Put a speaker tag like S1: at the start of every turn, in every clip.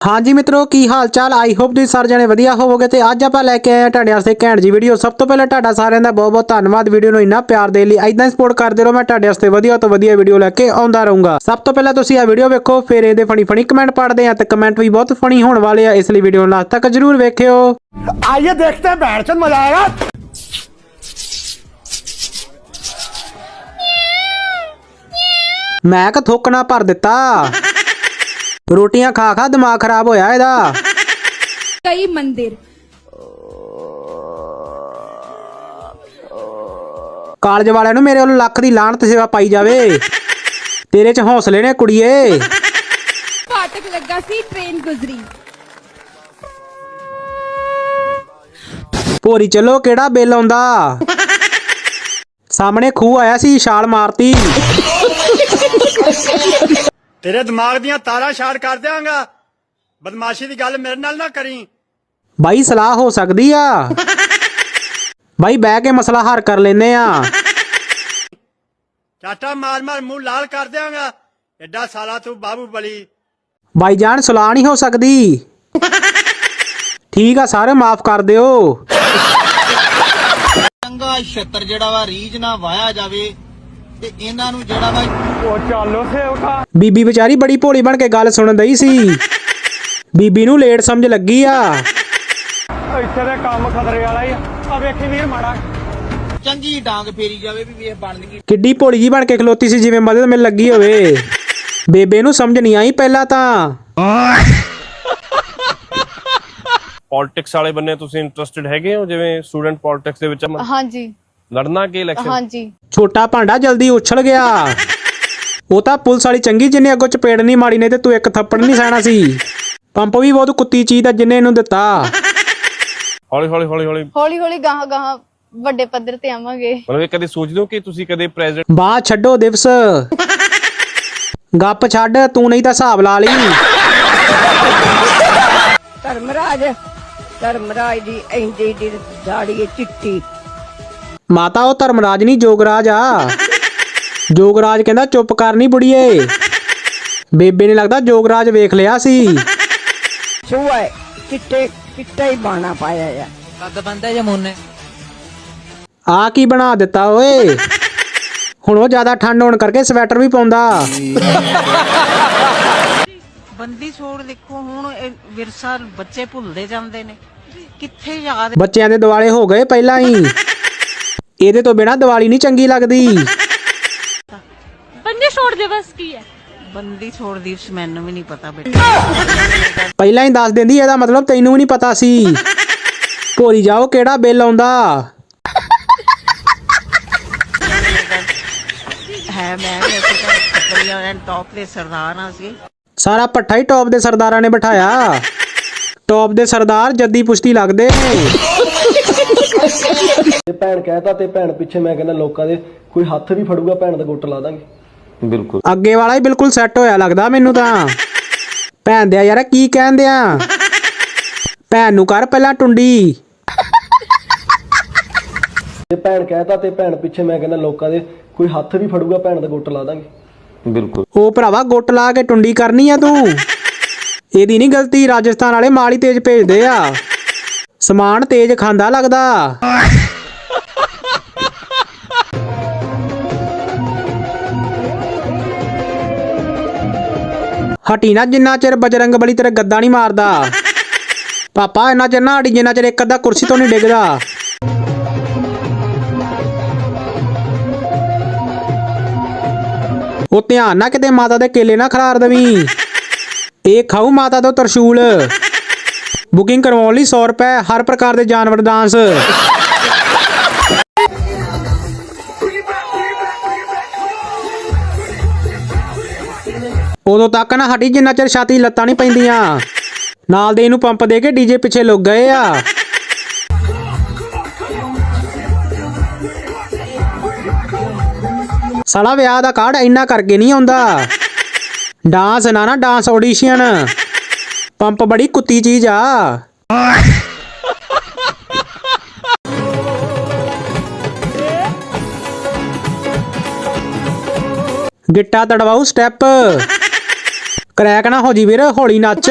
S1: ਹਾਂਜੀ ਮਿੱਤਰੋ ਕੀ ਹਾਲ ਚਾਲ ਆਈ ਹੋਪ ਤੁਸੀਂ ਸਾਰੇ ਜਣੇ ਵਧੀਆ ਹੋਵੋਗੇ ਤੇ ਅੱਜ ਆਪਾਂ ਲੈ ਕੇ ਆਏ ਆ ਤੁਹਾਡੇ ਵਾਸਤੇ ਘੈਂਟ ਜੀ ਵੀਡੀਓ ਸਭ ਤੋਂ ਪਹਿਲਾਂ ਤੁਹਾਡਾ ਸਾਰਿਆਂ ਦਾ ਬਹੁਤ ਬਹੁਤ ਧੰਨਵਾਦ। ਵੀਡੀਓ ਨੂੰ ਇੰਨਾ ਪਿਆਰ ਦੇ ਲਈ ਐਦਾਂ ਸਪੋਰਟ ਕਰਦੇ ਰਹੋ। ਮੈਂ ਤੁਹਾਡੇ ਵਾਸਤੇ ਵਧੀਆ ਤੋਂ ਵਧੀਆ ਵੀਡੀਓ ਲੈ ਕੇ ਆਉਂਦਾ ਰਹੂੰਗਾ। ਸਭ ਤੋਂ ਪਹਿਲਾਂ ਤੁਸੀਂ ਆ ਵੀਡੀਓ ਵੇਖੋ ਫਿਰ ਇਹਦੇ ਫਣੀ ਫਣੀ ਕਮੈਂਟ ਪੜ੍ਹਦੇ ਆ ਤੇ ਕਮੈਂਟ ਵੀ ਬਹੁਤ ਫਣੀ ਹੋਣ ਵਾਲੇ ਆ। ਇਸ ਲਈ ਵੀਡੀਓ ਨੂੰ ਲਾਸਟ ਤੱਕ ਜਰੂਰ ਵੇਖਿਓ।
S2: ਆਈਏ ਦੇਖਦੇ ਹਾਂ ਬੈਠ ਚੰਦ ਮਜ਼ਾ ਆਏਗਾ।
S1: ਮੈਂ ਕਿ ਥੋਕਣਾ ਭਰ ਦਿੱਤਾ। ਰੋਟੀਆਂ ਖਾ ਖਾ ਦਿਮਾਗ ਖਰਾਬ ਹੋਇਆ ਇਹਦਾ।
S3: ਕਈ ਮੰਦਿਰ।
S1: ਕਾਲਜ ਵਾਲਿਆਂ ਨੂੰ ਮੇਰੇ ਵੱਲੋਂ ਲੱਖ ਦੀ ਲਾਹਨਤ ਸੇਵਾ ਪਾਈ ਜਾਵੇ। ਤੇਰੇ 'ਚ ਹੌਸਲੇ ਨੇ ਕੁੜੀਏ।
S3: ਫਾਟਕ ਲੱਗਾ ਸੀ ਟ੍ਰੇਨ ਗੁਜ਼ਰੀ।
S1: ਭੋਰੀ ਚੱਲੋ ਕਿਹੜਾ ਬਿੱਲ ਆਉਂਦਾ? ਸਾਹਮਣੇ ਖੂਹ ਆਇਆ ਸੀ ਛਾਲ ਮਾਰਤੀ।
S2: ਤੇਰੇ ਦਿਮਾਗ ਦੀਆਂ ਤਾਰਾਂ ਸ਼ਾਰਟ ਕਰ ਦਿਆਂਗਾ। ਬਦਮਾਸ਼ੀ ਦੀ ਗੱਲ ਮੇਰੇ ਨਾਲ ਨਾ ਕਰੀ।
S1: ਬਾਈ ਸਲਾਹ ਹੋ ਸਕਦੀ ਆ? ਬਾਈ ਬਹਿ ਕੇ ਮਸਲਾ ਹੱਲ ਕਰ ਲੈਨੇ ਆ।
S2: ਚਾਟਾ ਮਾਰ ਮਾਰ ਮੂੰਹ ਲਾਲ ਕਰ ਦਿਆਂਗਾ। ਐਡਾ ਸਾਲਾ ਤੂੰ ਬਾਬੂ ਬਲੀ।
S1: ਬਾਈ ਜਾਨ ਸਲਾਹ ਨਹੀਂ ਹੋ ਸਕਦੀ। ਠੀਕ ਆ ਸਾਰੇ ਮਾਫ ਕਰ ਦਿਓ।
S4: ਚੰਗਾ ਛੱਤਰ ਜਿਹੜਾ ਵਾ ਰੀਝ ਨਾ ਵਾਇਆ ਜਾਵੇ। ਤੇ ਇਹਨਾਂ ਨੂੰ ਜਿਹੜਾ ਵਾ
S1: ਬੀਬੀ ਵਿਚਾਰੀ ਬੜੀ ਭੋਲੀ ਬਣ ਕੇ ਗੱਲ ਸੁਣਨ ਦਈ ਸੀ। ਬੀਬੀ ਨੂੰ ਲੇਟ ਸਮਝ ਲੱਗੀ ਆ।
S2: ਇੱਥੇ ਦੇ ਕੰਮ ਖਤਰੇ ਵਾਲਾ ਹੀ ਆ। ਵੇਖੀ ਵੀਰ ਮਾੜਾ।
S4: ਚੰਗੀ ਡਾਂਗ ਫੇਰੀ ਜਾਵੇ ਵੀ ਵੇਖ ਬਣਦੀ
S1: ਕਿੱਡੀ ਭੋਲੀ ਜੀ ਬਣ ਕੇ ਖਲੋਤੀ ਸੀ ਜਿਵੇਂ ਮਦਦ ਮਿਲ ਲੱਗੀ ਹੋਵੇ। ਬੇਬੇ ਨੂੰ ਸਮਝ ਨਹੀਂ ਆਈ ਪਹਿਲਾਂ ਤਾਂ।
S5: ਪੋਲਿਟਿਕਸ ਵਾਲੇ ਬੰਨੇ ਤੁਸੀਂ ਇੰਟਰਸਟਿਡ ਹੈਗੇ ਹੋ ਜਿਵੇਂ ਸਟੂਡੈਂਟ ਪੋਲਿਟਿਕਸ ਦੇ ਵਿੱਚ
S6: ਹਾਂਜੀ।
S5: ਲੜਨਾ ਕਿ ਇਲੈਕਸ਼ਨ
S6: ਹਾਂਜੀ।
S1: ਛੋਟਾ ਭਾਂਡਾ ਜਲਦੀ ਉਛਲ ਗਿਆ। ਉਹ ਤਾਂ ਪੁਲਿਸ ਵਾਲੀ ਚੰਗੀ ਜਿੰਨੇ ਅੱਗੋਂ ਚਪੇੜ ਨਹੀਂ ਮਾਰੀ ਨਹੀਂ ਤੇ ਤੂੰ ਇੱਕ ਥੱਪੜ ਨਹੀਂ ਸਹਿਣਾ ਸੀ। ਪੰਪ ਵੀ ਬਹੁਤ ਕੁੱਤੀ ਚੀਜ਼ ਦਾ ਜਿੰਨੇ ਇਹਨੂੰ ਦਿੱਤਾ।
S5: ਹੌਲੀ ਹੌਲੀ ਹੌਲੀ ਹੌਲੀ।
S6: ਹੌਲੀ ਹੌਲੀ ਗਾਹਾਂ ਗਾਹਾਂ ਵੱਡੇ ਪੱਧਰ ਤੇ ਆਵਾਂਗੇ।
S5: ਮਤਲਬ ਇਹ ਕਦੇ ਸੋਚਦੇ ਹੋ ਕਿ ਤੁਸੀਂ ਕਦੇ ਪ੍ਰੈਜ਼ੀਡੈਂਟ
S1: ਬਾਹ ਛੱਡੋ ਦਿਵਸ। ਗੱਪ ਛੱਡ ਤੂੰ ਨਹੀਂ ਤਾਂ ਹਿਸਾਬ ਲਾ ਲਈ।
S7: ਧਰਮਰਾਜ ਧਰਮਰਾਜ ਦੀ ਇੰਦੀ ਦੀ ਦਾੜੀ ਚਿੱਟੀ।
S1: ਮਾਤਾ ਉਹ ਧਰਮਰਾਜ ਨਹੀਂ ਜੋਗਰਾਜ ਆ। ਜੋਗਰਾਜ ਕਹਿੰਦਾ ਚੁੱਪ ਕਰ ਨਹੀਂ ਬੁੜੀਏ। ਬੇਬੇ ਨੇ ਲੱਗਦਾ ਜੋਗਰਾਜ ਵੇਖ ਲਿਆ ਸੀ।
S7: ਸੂਆ ਚਿੱਟੇ ਚਿੱਟਾ ਹੀ ਬਾਣਾ ਪਾਇਆ ਆ।
S1: ਆ ਕੀ ਬਣਾ ਦਿੱਤਾ ਓਏ? ਹੁਣ ਉਹ ਜ਼ਿਆਦਾ ਠੰਡ ਹੋਣ ਕਰਕੇ ਸਵੈਟਰ ਵੀ ਪਾਉਂਦਾ।
S8: ਬੰਦੀ ਛੋੜ ਦੇਖੋ ਹੁਣ ਇਹ ਵਿਰਸਾ ਬੱਚੇ ਭੁੱਲਦੇ ਜਾਂਦੇ ਨੇ। ਕਿੱਥੇ ਯਾਦ
S1: ਬੱਚਿਆਂ ਦੇ ਦਿਵਾਲੇ ਹੋ ਗਏ ਪਹਿਲਾਂ ਹੀ। ਇਹਦੇ ਤੋਂ ਬਿਨਾ ਦੀਵਾਲੀ ਨਹੀਂ ਚੰਗੀ ਲੱਗਦੀ।
S8: ਬੰਦੀ ਛੋੜ ਦਿਵਸ ਮੈਨੂੰ ਵੀ ਨਹੀਂ ਪਤਾ ਬੇਟਾ।
S1: ਪਹਿਲਾਂ ਹੀ ਦੱਸ ਦਿੰਦੀ ਇਹਦਾ ਮਤਲਬ ਤੈਨੂੰ ਵੀ ਨਹੀਂ ਪਤਾ ਸੀ। ਭੋਰੀ ਜਾਓ ਕਿਹੜਾ ਬਿੱਲ ਆਉਂਦਾ?
S8: ਹੈ ਮੈਂ ਵੈਸੇ ਤਾਂ ਖੱਤਰੀਆਂ ਐਂਡ ਟੌਪ ਦੇ ਸਰਦਾਰਾਂ ਸੀ
S1: ਸਾਰਾ ਪੱਠਾ ਹੀ ਟੌਪ ਦੇ ਸਰਦਾਰਾਂ ਨੇ ਬਿਠਾਇਆ। ਟੌਪ ਦੇ ਸਰਦਾਰ ਜੱਦੀ ਪੁਸ਼ਤੀ ਲੱਗਦੇ। ਨੇ
S9: ਜੇ ਭੈਣ ਕਹਿਤਾ ਤੇ ਭੈਣ ਪਿੱਛੇ ਮੈਂ ਕਹਿੰਦਾ ਲੋਕਾਂ ਦੇ ਕੋਈ ਹੱਥ ਵੀ ਫੜੂਗਾ ਭੈਣ ਦਾ ਗੁੱਟ ਲਾ ਦਾਂਗੇ।
S1: ਅੱਗੇ ਵਾਲਾ ਹੀ ਬਿਲਕੁਲ ਸੈੱਟ ਹੋਇਆ ਲੱਗਦਾ ਮੈਨੂੰ ਤਾਂ। ਭੈਣ ਦਿਆ ਯਾਰ ਕੀ ਕਹਿੰਦੇ ਆ ਭੈਣ ਨੂੰ ਕਰ ਪਹਿਲਾਂ ਟੁੰਡੀ।
S9: ਜੇ ਭੈਣ ਕਹਿਤਾ ਤੇ ਭੈਣ ਪਿੱਛੇ ਮੈਂ ਕਹਿੰਦਾ ਲੋਕਾਂ ਦੇ ਕੋਈ ਹੱਥ ਵੀ ਫੜੂਗਾ ਭੈਣ ਦਾ ਗੁੱਟ ਲਾ ਦਾਂਗੇ।
S1: ਉਹ ਭਰਾਵਾ ਗੁੱਟ ਲਾ ਕੇ ਟੁੰਡੀ ਕਰਨੀ ਆ ਤੂੰ। ਇਹਦੀ ਨਹੀਂ ਗਲਤੀ ਰਾਜਸਥਾਨ ਵਾਲੇ ਮਾਲ ਤੇਜ਼ ਭੇਜਦੇ ਆ। ਸਮਾਨ ਤੇਜ਼ ਖਾਂਦਾ ਲੱਗਦਾ। ਹਟੀ ਨਾ ਜਿੰਨਾ ਚਿਰ ਬਜਰੰਗ ਬਲੀ ਤੇਰੇ ਗੱਦਾ ਨਹੀਂ ਮਾਰਦਾ। ਪਾਪਾ, ਇੰਨਾ ਚਿਰ ਨਾ ਹਟੀ, ਜਿੰਨਾ ਚਿਰ ਇੱਕ ਅੱਧਾ ਕੁਰਸੀ ਤੋਂ ਨਹੀਂ ਡਿੱਗਦਾ। ਉਹ ਧਿਆਨ ਨਾ ਕਿਤੇ ਮਾਤਾ ਦੇ ਕੇਲੇ ਨਾ ਖਰਾਰ ਦਵੀਂ। ਇਹ ਖਾਊ ਮਾਤਾ ਤੋਂ ਤਰਸ਼ੂਲ। ਬੁਕਿੰਗ ਕਰਵਾਉਣ ਲਈ 100 ਰੁਪਏ, ਹਰ ਪ੍ਰਕਾਰ ਦੇ ਜਾਨਵਰ ਡਾਂਸ। ਉਦੋਂ ਤੱਕ ਨਾ ਹਟੀ ਜਿੰਨਾ ਚਿਰ ਛਾਤੀ ਲੱਤਾਂ ਨਹੀਂ ਪੈਂਦੀਆਂ। ਨਾਲ ਦੇ ਇਹਨੂੰ ਪੰਪ ਦੇ ਕੇ ਡੀਜੇ ਪਿੱਛੇ ਲੁੱਗ ਗਏ ਆ। ਸਾਲਾ ਵਿਆਹ ਦਾ ਕਾਰਡ ਇੰਨਾ ਕਰਕੇ ਨਹੀਂ ਆਉਂਦਾ। ਡਾਂਸ ਨਾ ਨਾ, ਡਾਂਸ ਆਡੀਸ਼ਨ। ਪੰਪ ਬੜੀ ਕੁੱਤੀ ਚੀਜ਼ ਆ। ਗਿੱਟਾ ਤੜਵਾਉ ਸਟੈਪ ਕਰੈਕ ਨਾ ਹੋ ਜੀ ਵੀਰ, ਹੌਲੀ ਨੱਚ।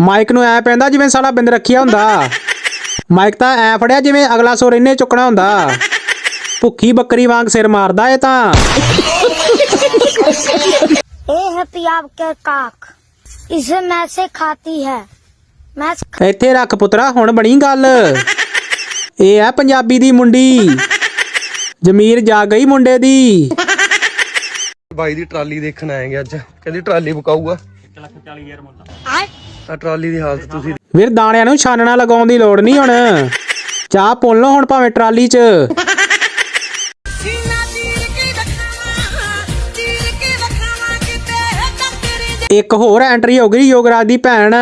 S1: ਮਾਈਕ ਨੂੰ ਐ ਪੈਂਦਾ ਜਿਵੇਂ ਸਾਲਾ ਬਿੰਦ ਰੱਖਿਆ ਹੁੰਦਾ। ਮਾਈਕ ਤਾਂ ਐ ਫੜਿਆ ਜਿਵੇਂ ਅਗਲਾ ਸੋ ਰਹਿਨੇ ਚੁੱਕਣਾ ਹੁੰਦਾ। ਭੁੱਖੀ ਬੱਕਰੀ ਵਾਂਗ ਸਿਰ ਮਾਰਦਾ ਏ ਤਾਂ।
S10: ਇਹ ਹੈ ਪਿਆਬ ਕੇ ਕਾਕ। ਇਸੇ ਮੈਂ ਸੇ ਖਾਤੀ ਹੈ।
S1: ਮੈਂ ਇੱਥੇ ਰੱਖ ਪੁੱਤਰਾ ਹੁਣ ਬਣੀ ਗੱਲ। ਇਹ ਆ ਪੰਜਾਬੀ ਦੀ ਮੁੰਡੀ। ਜ਼ਮੀਰ ਜਾ ਗਈ ਮੁੰਡੇ ਦੀ।
S9: ਬਾਈ ਦੀ ਟਰਾਲੀ ਦੇਖਣ ਆਏਗੇ ਅੱਜ। ਕਹਿੰਦੀ ਟਰਾਲੀ ਬੁਕਾਊਗਾ 140000 ਮੁੱਲ ਆ ਟਰਾਲੀ ਦੀ ਹਾਲਤ ਤੁਸੀਂ
S1: ਵੀਰ ਦਾਣਿਆਂ ਨੂੰ ਛਾਨਣਾ ਲਗਾਉਣ ਦੀ ਲੋੜ ਨਹੀਂ ਹੁਣ। ਚਾਹ ਪੁੱਲ ਲਓ ਹੁਣ ਭਾਵੇਂ ਟਰਾਲੀ 'ਚ। ਇੱਕ ਹੋਰ ਐਂਟਰੀ ਹੋ ਗਈ, ਯੋਗਰਾਜ ਦੀ ਭੈਣ।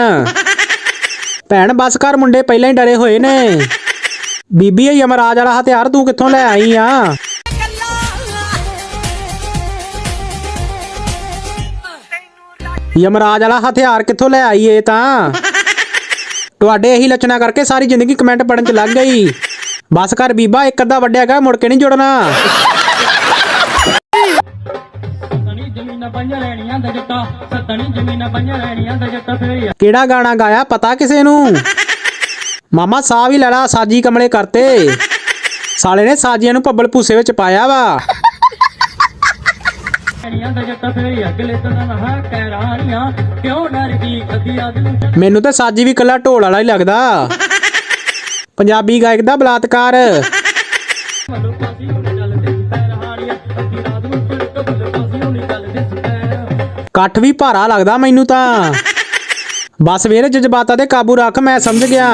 S1: ਭੈਣ ਬਸ ਕਰ ਮੁੰਡੇ ਪਹਿਲਾਂ ਹੀ ਡਰੇ ਹੋਏ ਨੇ। ਬੀਬੀ ਇਹ ਯਮਰਾਜ ਵਾਲਾ, ਹਥਿਆਰ ਤੂੰ ਕਿੱਥੋਂ ਲੈ ਆਈ ਆ? ਯਮਰਾਜ ਵਾਲਾ, ਹਥਿਆਰ ਕਿੱਥੋਂ ਲੈ ਆਈ ਏ ਤਾਂ? ਤੁਹਾਡੇ ਇਹੀ ਲੱਛਣਾ ਕਰਕੇ ਸਾਰੀ ਜ਼ਿੰਦਗੀ ਕਮੈਂਟ ਪੜਨ ਚ ਲੱਗ ਗਈ। ਬਸ ਕਰ ਬੀਬਾ ਇੱਕ ਅੱਧਾ ਵੱਡਿਆ ਗਾ, ਮੁੜ ਕੇ ਨਹੀਂ ਜੁੜਨਾ। ਕਿਹੜਾ ਗਾਣਾ ਗਾਇਆ ਪਤਾ ਕਿਸੇ ਨੂੰ? ਮਾਮਾ ਸਾਹ ਵੀ ਲੈ ਲਾ ਸਾਜੀ ਕਮਲੇ ਕਰਤੇ। ਸਾਲੇ ਨੇ ਸਾਜੀਆਂ ਨੂੰ ਪੱਬਲ ਭੂਸੇ ਵਿੱਚ ਪਾਇਆ ਵਾ। ਮੈਨੂੰ ਤਾਂ ਸਾਜੀ ਵੀ ਕੱਲਾ ਢੋਲ ਵਾਲਾ ਹੀ ਲੱਗਦਾ। ਪੰਜਾਬੀ ਗਾਇਕ ਦਾ ਬਲਾਤਕਾਰ। ਕੱਠ ਵੀ ਭਾਰਾ ਲੱਗਦਾ ਮੈਨੂੰ ਤਾਂ। ਬਸ ਵੀਰ ਜਜ਼ਬਾਤਾਂ ਤੇ ਕਾਬੂ ਰੱਖ ਮੈਂ ਸਮਝ ਗਿਆ।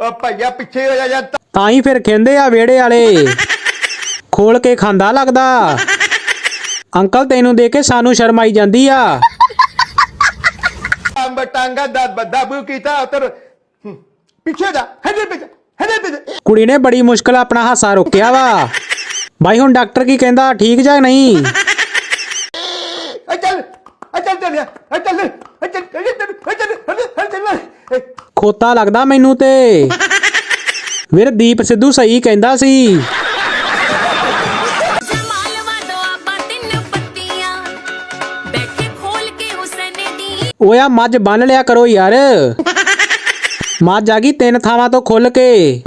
S2: ਓ ਭਈਆ ਪਿੱਛੇ ਹੋ ਜਾ ਯਾਰ
S1: ਤਾਂ ਹੀ ਫਿਰ ਕਹਿੰਦੇ ਆ ਵਿਹੜੇ ਵਾਲੇ। ਖੋਲ ਕੇ ਖਾਂਦਾ ਲੱਗਦਾ। ਅੰਕਲ ਤੈਨੂੰ ਦੇ ਕੇ ਸਾਨੂੰ ਸ਼ਰਮ ਆਈ ਜਾਂਦੀ ਆ।
S2: ਅੰਬ ਟਾਂਗਾ ਦਾ ਬਦਾਬੂ ਕੀਤਾ ਉਤਰ। ਪਿੱਛੇ ਹੋ ਜਾ ਹੱਥੇ ਪਿੱਛੇ ਹੱਥੇ ਪਿੱਛੇ।
S1: ਕੁੜੀ ਨੇ ਬੜੀ ਮੁਸ਼ਕਲ ਆਪਣਾ ਹਾਸਾ ਰੋਕਿਆ ਵਾ। ਬਾਈ ਹੁਣ ਡਾਕਟਰ ਕੀ ਕਹਿੰਦਾ? ਠੀਕ ਜਾਂ ਨਹੀਂ?
S2: ਆ ਚੱਲ ਆ ਚੱਲ ਚੱਲ ਆ ਚੱਲ ਆ ਚੱਲ ਆ ਚੱਲ ਆ ਚੱਲ ਆ ਚੱਲ
S1: ਖੋਤਾ ਲੱਗਦਾ ਮੈਨੂੰ ਤੇ। ਵੀਰ ਦੀਪ ਸਿੱਧੂ ਸਹੀ ਕਹਿੰਦਾ ਸੀ। ਓਏ ਆ ਮੱਝ ਬੰਨ ਲਿਆ ਕਰੋ ਯਾਰ। ਮੱਝ ਆ ਗਈ ਤਿੰਨ ਥਾਵਾਂ ਤੋਂ ਖੁੱਲ ਕੇ।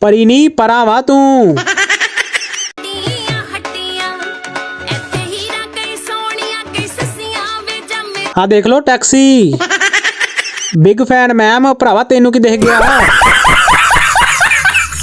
S1: ਪਰੀ ਨਹੀਂ ਪਰਾਂ ਵਾ ਤੂੰ। ਆ ਦੇਖ ਲਓ ਟੈਕਸੀ ਬਿਗ ਫੈਨ ਮੈਮ ਭਰਾਵਾ, ਤੈਨੂੰ ਕੀ ਦੇਖ ਗਿਆ?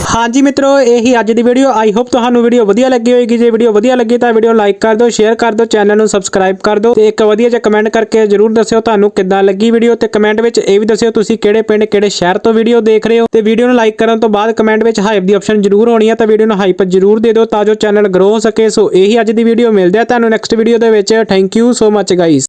S1: ਹਾਂਜੀ ਮਿੱਤਰੋ, ਇਹੀ ਅੱਜ ਦੀ ਵੀਡੀਓ ਆਈ ਹੋਪ ਤੁਹਾਨੂੰ ਵੀਡੀਓ ਵਧੀਆ ਲੱਗੀ ਹੋਵੇਗੀ ਜੇ ਵੀਡੀਓ ਵਧੀਆ ਲੱਗੀ, ਤਾਂ ਵੀਡੀਓ ਲਾਈਕ ਕਰ ਦਿਓ ਸ਼ੇਅਰ ਕਰ ਦਿਓ ਚੈਨਲ ਨੂੰ ਸਬਸਕ੍ਰਾਈਬ ਕਰ ਦਿਓ। ਤੇ ਇੱਕ ਵਧੀਆ ਜਿਹਾ ਕਮੈਂਟ ਕਰਕੇ ਜਰੂਰ ਦੱਸਿਓ ਤੁਹਾਨੂੰ ਕਿੱਦਾਂ ਲੱਗੀ ਵੀਡੀਓ ਤੇ ਕਮੈਂਟ ਵਿੱਚ ਇਹ ਵੀ ਦੱਸਿਓ ਤੁਸੀਂ ਕਿਹੜੇ ਪਿੰਡ, ਕਿਹੜੇ ਸ਼ਹਿਰ ਤੋਂ ਵੀਡੀਓ ਦੇਖ ਰਹੇ ਹੋ। ਤੇ ਵੀਡੀਓ ਨੂੰ ਲਾਈਕ ਕਰਨ ਤੋਂ ਬਾਅਦ ਕਮੈਂਟ ਵਿੱਚ ਹਾਈਪ ਦੀ ਆਪਸ਼ਨ ਜਰੂਰ ਹੋਣੀ ਹੈ ਤਾਂ ਵੀਡੀਓ ਨੂੰ ਹਾਈਪ ਜਰੂਰ ਦੇ ਦਿਓ ਤਾਂ ਜੋ ਚੈਨਲ ਗਰੋ ਹੋ ਸਕੇ। ਸੋ ਇਹੀ ਅੱਜ ਦੀ ਵੀਡੀਓ ਮਿਲਦੇ ਆ ਤੁਹਾਨੂੰ ਨੈਕਸਟ ਵੀਡੀਓ ਦੇ ਵਿੱਚ। Thank you so much guys